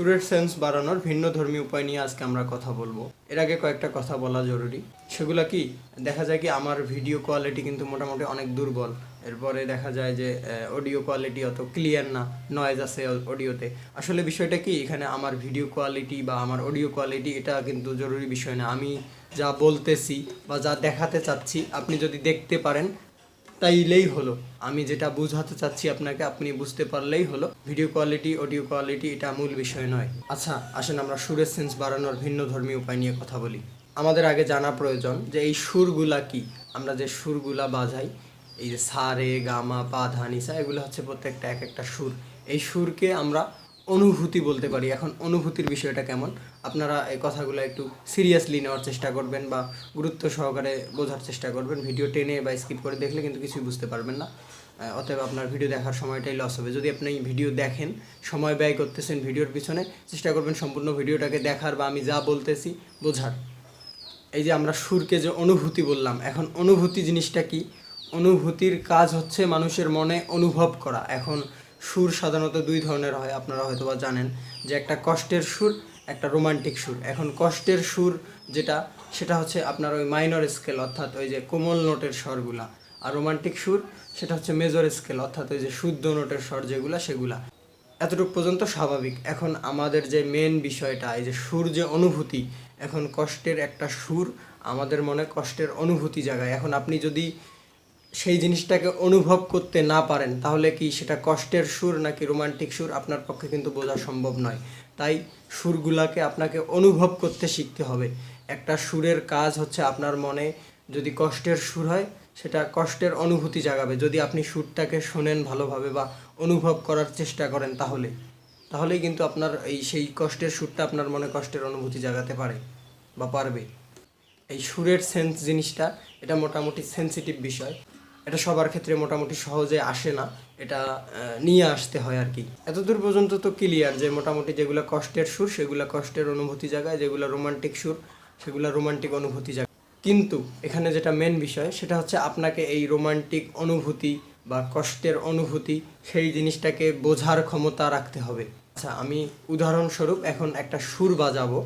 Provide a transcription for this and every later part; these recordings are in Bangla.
সুরের সেন্স বাড়ানোর ভিন্ন ধর্মী উপায় নিয়ে আজকে আমরা কথা বলব। এর আগে কয়েকটা কথা বলা জরুরি। সেগুলো কি? দেখা যায় কি, আমার ভিডিও কোয়ালিটি কিন্তু মোটামুটি অনেক দুর্বল। এরপরে দেখা যায় যে অডিও কোয়ালিটি অত ক্লিয়ার না নয়েজ আছে অডিওতে আসলে বিষয়টা কি? এখানে আমার ভিডিও কোয়ালিটি বা আমার অডিও কোয়ালিটি এটা কিন্তু জরুরি বিষয় না। আমি যা বলতেছি বা যা দেখাতে চাচ্ছি, আপনি যদি দেখতে পারেন তাইলেই হলো। আমি যেটা বোঝাতে চাচ্ছি আপনাকে, আপনি বুঝতে পারলেই হলো। ভিডিও কোয়ালিটি, অডিও কোয়ালিটি, এটা মূল বিষয় নয়। আচ্ছা আসেন আমরা সুরের সেন্স বাড়ানোর ভিন্ন ধর্মী উপায় নিয়ে কথা বলি। আমাদের আগে জানা প্রয়োজন যে এই সুরগুলা কি? আমরা যে সুরগুলা বাজাই, এই যে সারে গামা পা, ধা নিসা এগুলো হচ্ছে প্রত্যেকটা এক একটা সুর। এই সুরকে আমরা অনুভূতি বলতে পারি। এখন অনুভূতির বিষয়টা কেমন? আপনারা এই কথাগুলো একটু সিরিয়াসলি নেওয়ার চেষ্টা করবেন বা গুরুত্ব সহকারে বোঝার চেষ্টা করবেন। ভিডিও টেনে বা স্কিপ করে দেখলে কিন্তু কিছুই বুঝতে পারবেন না। অতএব আপনার ভিডিও দেখার সময়টাই লস হবে। যদি আপনি ভিডিও দেখেন, সময় ব্যয় করতেছেন ভিডিওর পিছনে, চেষ্টা করবেন সম্পূর্ণ ভিডিওটাকে দেখার বা আমি যা বলতেছি বোঝার। এই যে আমরা সুরকে যে অনুভূতি বললাম, এখন অনুভূতি জিনিসটা কি? অনুভূতির কাজ হচ্ছে মানুষের মনে অনুভব করা। এখন সুর সাধারণত দুই ধরনের হয়, আপনারা হয়তো বা জানেন। যে একটা কষ্টের সুর, একটা রোমান্টিক সুর। এখন কষ্টের সুর যেটা, সেটা হচ্ছে আপনার ওই মাইনর স্কেল, অর্থাৎ ওই যে কোমল নোটের স্বরগুলা। আর রোমান্টিক সুর, সেটা হচ্ছে মেজর স্কেল, অর্থাৎ ওই যে শুদ্ধ নোটের স্বর যেগুলা, সেগুলা। এতটুকু পর্যন্ত স্বাভাবিক। এখন আমাদের যে মেন বিষয়টা, এই যে সুর যে অনুভূতি, এখন কষ্টের একটা সুর আমাদের মনে কষ্টের অনুভূতি জাগায়। এখন আপনি যদি সেই জিনিসটাকে অনুভব করতে না পারেন, তাহলে কি সেটা কষ্টের সুর নাকি রোমান্টিক সুর? আপনার পক্ষে কিন্তু বোঝা সম্ভব নয়। তাই সুরগুলাকে আপনাকে অনুভব করতে শিখতে হবে। একটা সুরের কাজ হচ্ছে আপনার মনে যদি কষ্টের সুর হয়, সেটা কষ্টের অনুভূতি জাগাবে। যদি আপনি সুরটাকে শোনেন ভালোভাবে বা অনুভব করার চেষ্টা করেন তাহলে, তাহলেই কিন্তু আপনার এই সেই কষ্টের সুরটা আপনার মনে কষ্টের অনুভূতি জাগাতে পারে বা পারবে। এই সুরের সেন্স জিনিসটা, এটা মোটামুটি সেন্সিটিভ বিষয়। এটা সবার ক্ষেত্রে মোটামুটি সহজে আসে না। এটা নিয়ে আসতে হয় আর কি। এতদূর পর্যন্ত তো ক্লিয়ার যে মোটামুটি যেগুলো কষ্টের সুর, সেগুলো কষ্টের অনুভূতি জায়গায়, যেগুলো রোমান্টিক সুর, সেগুলো রোমান্টিক অনুভূতি জাগায় কিন্তু এখানে যেটা মেন বিষয়, সেটা হচ্ছে আপনাকে এই রোমান্টিক অনুভূতি বা কষ্টের অনুভূতি, সেই জিনিসটাকে বোঝার ক্ষমতা রাখতে হবে। আচ্ছা আমি উদাহরণস্বরূপ এখন একটা সুর বাজাবো।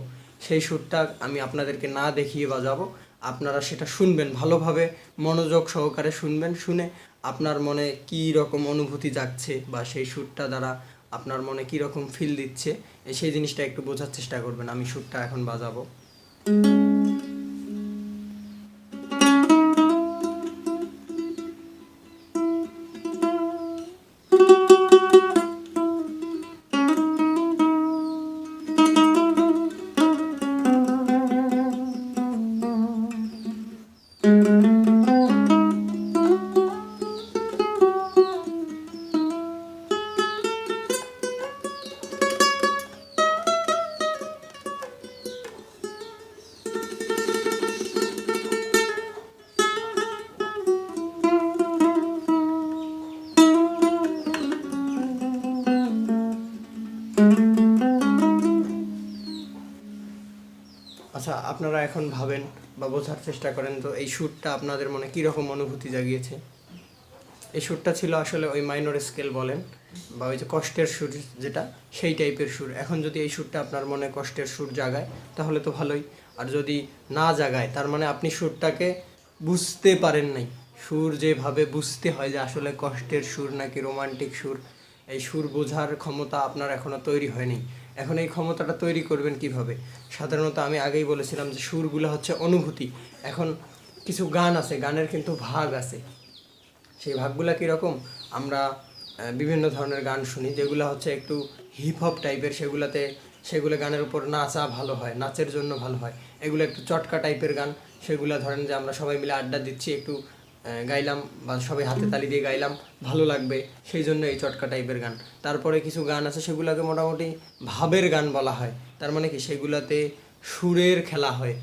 সেই সুরটা আমি আপনাদেরকে না দেখিয়ে বাজাবো। আপনারা সেটা শুনবেন ভালোভাবে, মনোযোগ সহকারে শুনবেন, শুনে আপনার মনে কি রকম অনুভূতি যাচ্ছে বা সেই সুরটা দ্বারা আপনার মনে কি রকম ফিল দিচ্ছে সেই জিনিসটা একটু বোঝার চেষ্টা করবেন, আমি সুরটা এখন বাজাবো। আপনারা এখন ভাবেন বা বোঝার চেষ্টা করেন তো এই সুরটা আপনাদের মনে কীরকম অনুভূতি জাগিয়েছে? এই সুরটা ছিল আসলে ওই মাইনর স্কেল বলেন বা ওই যে কষ্টের সুর যেটা, সেই টাইপের সুর। এখন যদি এই সুরটা আপনার মনে কষ্টের সুর জাগায়, তাহলে তো ভালোই। আর যদি না জাগায়, তার মানে আপনি সুরটাকে বুঝতে পারেন নাই। সুর যেভাবে বুঝতে হয় যে আসলে কষ্টের সুর নাকি রোমান্টিক সুর, এই সুর বোঝার ক্ষমতা আপনার এখনও তৈরি হয়নি। এখন এই ক্ষমতাটা তৈরি করবেন কীভাবে? সাধারণত আমি আগেই বলেছিলাম যে সুরগুলো হচ্ছে অনুভূতি। এখন কিছু গান আছে, গানের কিন্তু ভাগ আছে। সেই ভাগগুলা কীরকম? আমরা বিভিন্ন ধরনের গান শুনি, যেগুলো হচ্ছে একটু হিপ হপ টাইপের সেগুলোতে সেগুলো গানের উপর নাচা ভালো হয়, নাচের জন্য ভালো হয়। এগুলো একটু চটকা টাইপের গান, সেগুলো ধরেন যে আমরা সবাই মিলে আড্ডা দিচ্ছি, একটু গাইলাম বা সবাই হাতে তালি দিয়ে গাইলাম, ভালো লাগবে, সেই জন্য এই চটকা টাইপের গান। তারপরে কিছু গান আছে সেগুলোকে মোটামুটি ভাবের গান বলা হয়। তার মানে কি? সেগুলোতে সুরের খেলা হয়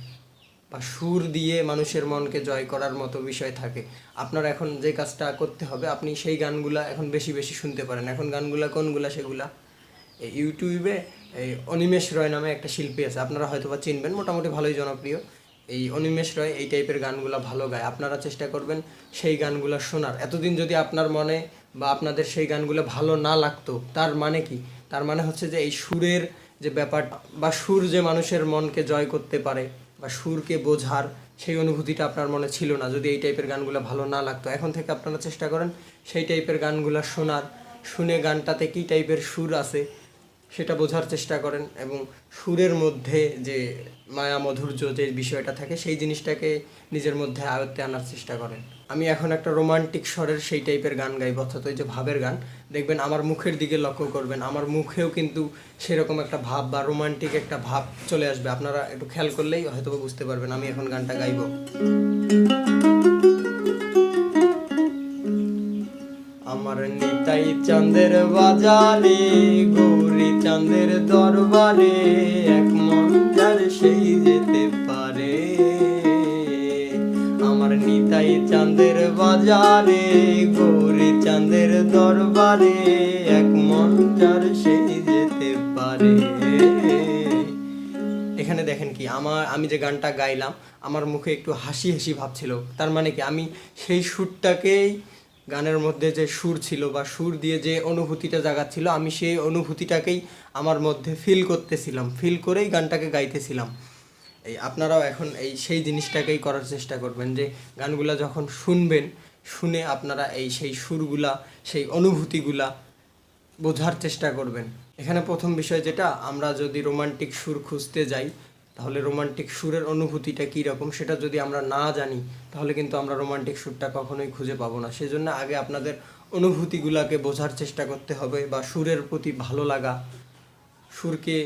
বা সুর দিয়ে মানুষের মনকে জয় করার মতো বিষয় থাকে। আপনার এখন যে কাজটা করতে হবে, আপনি সেই গানগুলা এখন বেশি বেশি শুনতে পারেন। এখন গানগুলা কোনগুলা সেগুলা? ইউটিউবে এই অনিমেষ রয় নামে একটা শিল্পী আছে। আপনারা হয়তো বা চিনবেন, মোটামুটি ভালোই জনপ্রিয়। এই অনিমেষ রয় এই টাইপের গানগুলো ভালো গায়। আপনারা চেষ্টা করবেন সেই গানগুলো শোনার। এতদিন যদি আপনার মনে বা আপনাদের সেই গানগুলো ভালো না লাগতো, তার মানে কি? তার মানে হচ্ছে যে এই সুরের যে ব্যাপার বা সুর যে মানুষের মনকে জয় করতে পারে বা সুরকে বোঝার সেই অনুভূতিটা আপনার মনে ছিল না, যদি এই টাইপের গানগুলো ভালো না লাগতো। এখন থেকে আপনারা চেষ্টা করেন সেই টাইপের গানগুলো শোনার। শুনে গানটাতে কী টাইপের সুর আছে সেটা বোঝার চেষ্টা করেন এবং সুরের মধ্যে যে মায়া মাধুর্য যে বিষয়টা থাকে, সেই জিনিসটাকে নিজের মধ্যে আয়ত্তে আনার চেষ্টা করেন। আমি এখন একটা রোমান্টিক স্বরের সেই টাইপের গান গাইব অর্থাৎ ওই যে ভাবের গান, দেখবেন আমার মুখের দিকে লক্ষ্য করবেন, আমার মুখেও কিন্তু সেরকম একটা ভাব বা রোমান্টিক একটা ভাব চলে আসবে। আপনারা একটু খেয়াল করলেই হয়তো বুঝতে পারবেন আমি এখন গানটা গাইব। আমার নিতাই চাঁদের বাজারে গৌরী চাঁদের দরবারে এক মন যার সেই যেতে পারে। আমার নিতাই চাঁদের বাজারে, গৌরী চাঁদের দরবারে এক মন যার সেই যেতে পারে। এখানে দেখেন কি, আমার, আমি যে গানটা গাইলাম, আমার মুখে একটু হাসি হাসি ভাব ছিল। তার মানে কি, আমি সেই সুরটাকেই গানের মধ্যে যে সুর ছিল বা সুর দিয়ে যে অনুভূতিটা জাগাচ্ছিল, আমি সেই অনুভূতিটাকেই আমার মধ্যে ফিল করতেছিলাম। ফিল করেই গানটাকে গাইতেছিলাম। এই আপনারাও এখন এই সেই জিনিসটাকেই করার চেষ্টা করবেন যে, গানগুলা যখন শুনবেন, শুনে আপনারা এই সেই সুরগুলা, সেই অনুভূতিগুলা বোঝার চেষ্টা করবেন। এখানে প্রথম বিষয় যেটা, আমরা যদি রোমান্টিক সুর খুঁজতে যাই তাহলে রোমান্টিক সুরের অনুভূতিটা কী রকম সেটা যদি আমরা না জানি, তাহলে কিন্তু আমরা রোমান্টিক সুরটা কখনোই খুঁজে পাবো না। সেজন্য আগে আপনাদের অনুভূতিগুলাকে বোঝার চেষ্টা করতে হবে বা সুরের প্রতি ভালো লাগা, সুরকে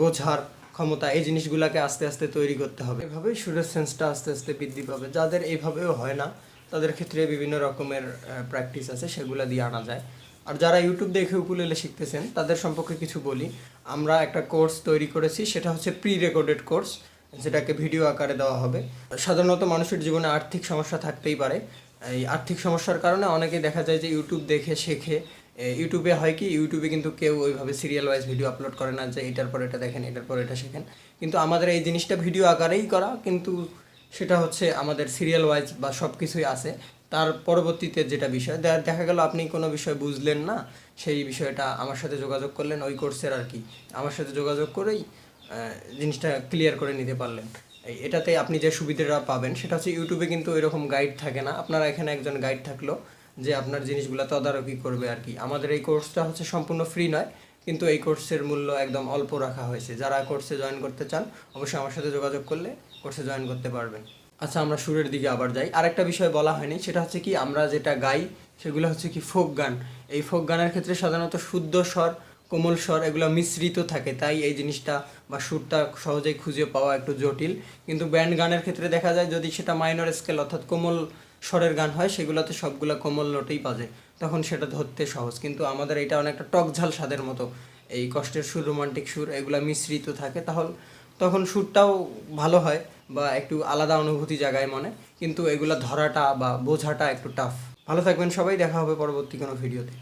বোঝার ক্ষমতা, এই জিনিসগুলোকে আস্তে আস্তে তৈরি করতে হবে। এভাবেই সুরের সেন্সটা আস্তে আস্তে বৃদ্ধি পাবে। যাদের এভাবেও হয় না, তাদের ক্ষেত্রে বিভিন্ন রকমের প্র্যাকটিস আছে, সেগুলো দিয়ে আনা যায়। আর যারা ইউটিউব দেখে উকুলেলে শিখতেছেন, তাদের সম্পর্কে কিছু বলি। আমরা একটা কোর্স তৈরি করেছি, সেটা হচ্ছে প্রি রেকর্ডেড কোর্স যেটাকে ভিডিও আকারে দেওয়া হবে। সাধারণত মানুষের জীবনে আর্থিক সমস্যা থাকতেই পারে। এই আর্থিক সমস্যার কারণে অনেকে দেখা যায় যে ইউটিউব দেখে, শেখে। ইউটিউবে হয় কি ইউটিউবে কিন্তু কেউ ওইভাবে সিরিয়াল ওয়াইজ ভিডিও আপলোড করে না যে এটার পর এটা দেখেন, এটার পর এটা শেখেন। কিন্তু আমাদের এই জিনিসটা ভিডিও আকারেই করা, কিন্তু সেটা হচ্ছে আমাদের সিরিয়াল ওয়াইজ বা সব কিছুই আছে। তার পরবর্তীতে যেটা বিষয় দেখা গেল আপনি কোনো বিষয় বুঝলেন না, সেই বিষয়টা আমার সাথে যোগাযোগ করলেন, ওই কোর্সের আর কি। আমার সাথে যোগাযোগ করেই জিনিসটা ক্লিয়ার করে নিতে পারলেন। এটাতে আপনি যে সুবিধাটা পাবেন, সেটা হচ্ছে ইউটিউবে কিন্তু এরকম গাইড থাকে না। আপনারা এখানে একজন গাইড থাকল যে আপনার জিনিসগুলো তদারকি করবে আর কি। আমাদের এই কোর্সটা হচ্ছে সম্পূর্ণ ফ্রি নয়, কিন্তু এই কোর্সের মূল্য একদম অল্প রাখা হয়েছে। যারা কোর্সে জয়েন করতে চান, অবশ্যই আমার সাথে যোগাযোগ করলে কোর্সে জয়েন করতে পারবেন। আচ্ছা আমরা সুরের দিকে আবার যাই। আরেকটা বিষয় বলা হয়নি, সেটা হচ্ছে কি, আমরা যেটা গাই, সেগুলো হচ্ছে কি ফোক গান। এই ফোক গানের ক্ষেত্রে সাধারণত শুদ্ধ স্বর, কোমল স্বর এগুলো মিশ্রিত থাকে, তাই এই জিনিসটা বা সুরটা সহজেই খুঁজে পাওয়া একটু জটিল। কিন্তু ব্যান্ড গানের ক্ষেত্রে দেখা যায়, যদি সেটা মাইনর স্কেল অর্থাৎ কোমল স্বরের গান হয়, সেগুলোতে সবগুলো কোমল নোটেই বাজে, তখন সেটা ধরতে সহজ। কিন্তু আমাদের এটা অনেকটা টকঝাল স্বাদের মতো, এই কষ্টের সুর, রোমান্টিক সুর এগুলো মিশ্রিত থাকে, তাহলে, তখন সুরটাও ভালো হয়। বা একটু আলাদা অনুভূতি জাগায় মনে। কিন্তু এগুলো ধরাটা বা বোঝাটা একটু টাফ ভালো থাকবেন সবাই, দেখা হবে পরবর্তী কোনো ভিডিওতে।